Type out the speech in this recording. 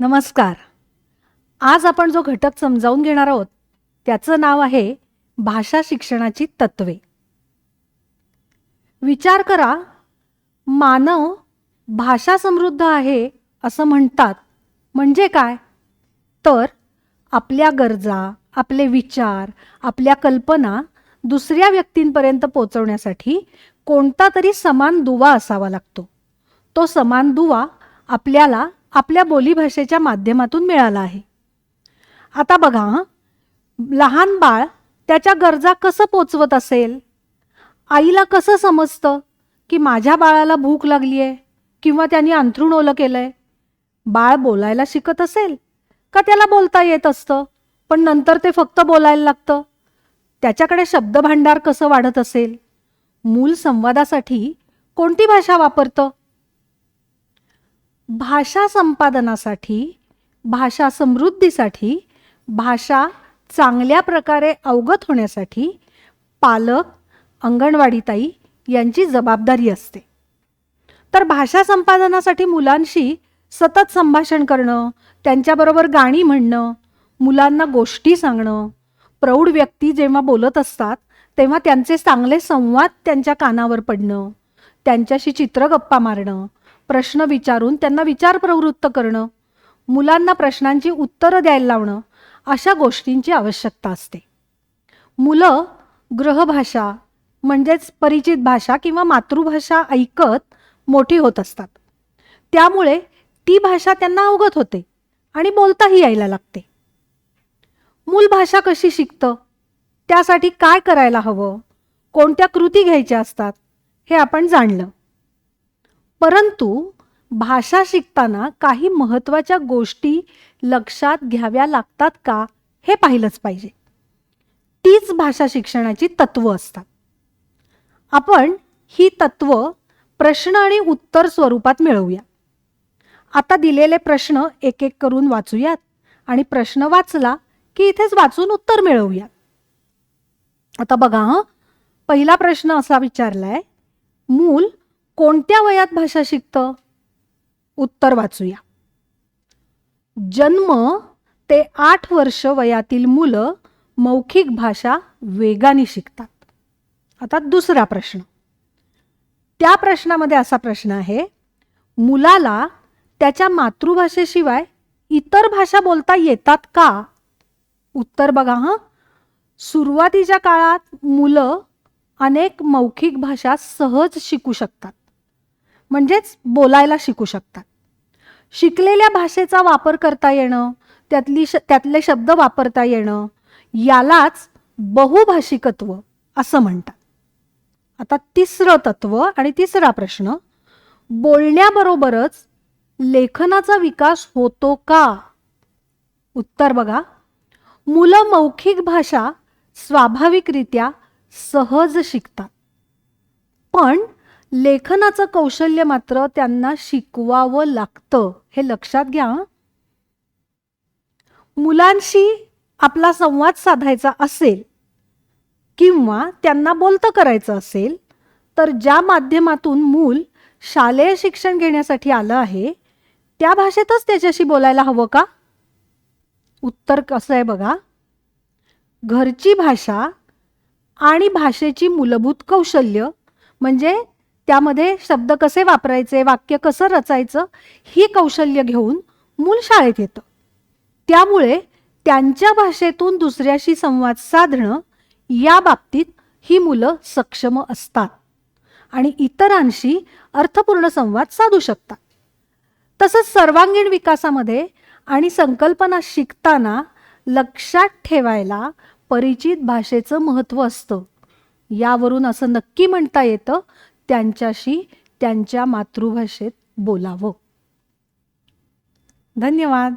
नमस्कार. आज आपण जो घटक समजावून घेणार आहोत त्याचं नाव आहे भाषा शिक्षणाची तत्वे. विचार करा मानव भाषा समृद्ध आहे असं म्हणतात म्हणजे काय? तर आपल्या गरजा आपले विचार आपल्या कल्पना दुसऱ्या व्यक्तींपर्यंत पोचवण्यासाठी कोणता तरी समान दुवा असावा लागतो. तो समान दुवा आपल्याला आपल्या बोलीभाषेच्या माध्यमातून मिळाला आहे. आता बघा लहान बाळ त्याच्या गरजा कसं पोचवत असेल? आईला कसं समजतं की माझ्या बाळाला भूक लागली आहे किंवा त्यांनी अंथरूण ओलं केलं आहे बाळ बोलायला शिकत असेल? का त्याला बोलता येत असतं? पण नंतर ते फक्त बोलायला लागतं? त्याच्याकडे शब्दभांडार कसं वाढत असेल? मूल संवादासाठी कोणती भाषा वापरतं? भाषा संपादनासाठी भाषा समृद्धीसाठी भाषा चांगल्या प्रकारे अवगत होण्यासाठी पालक अंगणवाडीताई यांची जबाबदारी असते. तर भाषा संपादनासाठी मुलांशी सतत संभाषण करणं त्यांच्याबरोबर गाणी म्हणणं मुलांना गोष्टी सांगणं प्रौढ व्यक्ती जेव्हा बोलत असतात तेव्हा त्यांचे चांगले संवाद त्यांच्या कानावर पडणं त्यांच्याशी चित्रगप्पा मारणं प्रश्न विचारून त्यांना विचार प्रवृत्त करणं मुलांना प्रश्नांची उत्तरं द्यायला लावणं अशा गोष्टींची आवश्यकता असते. मुलं ग्रहभाषा म्हणजेच परिचित भाषा किंवा मातृभाषा ऐकत मोठी होत असतात. त्यामुळे ती भाषा त्यांना अवगत होते आणि बोलताही यायला लागते. मूल भाषा कशी शिकतं? त्यासाठी काय करायला हवं? कोणत्या कृती घ्यायच्या असतात? हे आपण जाणलं. परंतु भाषा शिकताना काही महत्त्वाच्या गोष्टी लक्षात घ्याव्या लागतात का हे पाहिलंच पाहिजे. तीच भाषा शिक्षणाची तत्व असतात. आपण ही तत्व प्रश्न आणि उत्तर स्वरूपात मिळवूया. आता दिलेले प्रश्न एक एक करून वाचूयात आणि प्रश्न वाचला की इथेच वाचून उत्तर मिळवूया आता बघा हं पहिला प्रश्न असा विचारलाय मूल कोणत्या वयात भाषा शिकतं? उत्तर वाचूया. जन्म ते आठ वर्ष वयातील मुलं मौखिक भाषा वेगाने शिकतात. आता दुसरा प्रश्न. त्या प्रश्नामध्ये असा प्रश्न आहे मुलाला त्याच्या मातृभाषेशिवाय इतर भाषा बोलता येतात का? उत्तर बघा हां. सुरुवातीच्या काळात मुलं अनेक मौखिक भाषा सहज शिकू शकतात. म्हणजेच बोलायला शिकू शकतात. शिकलेल्या भाषेचा वापर करता येणं त्यातली श त्यातले शब्द वापरता येणं यालाच बहुभाषिकत्व असं म्हणतात. आता तिसरं तत्व आणि तिसरा प्रश्न बोलण्याबरोबरच लेखनाचा विकास होतो का? उत्तर बघा. मुलं मौखिक भाषा स्वाभाविकरित्या सहज शिकतात. पण लेखनाचं कौशल्य मात्र त्यांना शिकवावं लागतं. हे लक्षात घ्या मुलांशी आपला संवाद साधायचा असेल किंवा त्यांना बोलतं करायचं असेल तर ज्या माध्यमातून मूल शालेय शिक्षण घेण्यासाठी आलं आहे त्या भाषेतच त्याच्याशी बोलायला हवं का? उत्तर कसं आहे बघा? घरची भाषा आणि भाषेची मूलभूत कौशल्य म्हणजे त्यामध्ये शब्द कसे वापरायचे वाक्य कसं रचायचं ही कौशल्य घेऊन मूल शाळेत येतं. त्यामुळे त्यांच्या भाषेतून दुसऱ्याशी संवाद साधणं या बाबतीत ही मुलं सक्षम असतात आणि इतरांशी अर्थपूर्ण संवाद साधू शकतात. तसंच सर्वांगीण विकासामध्ये आणि संकल्पना शिकताना लक्षात ठेवायला परिचित भाषेचं महत्त्व असतं. यावरून असं नक्की म्हणता येतं त्यांच्याशी त्यांच्या मातृभाषेत बोलावं. धन्यवाद.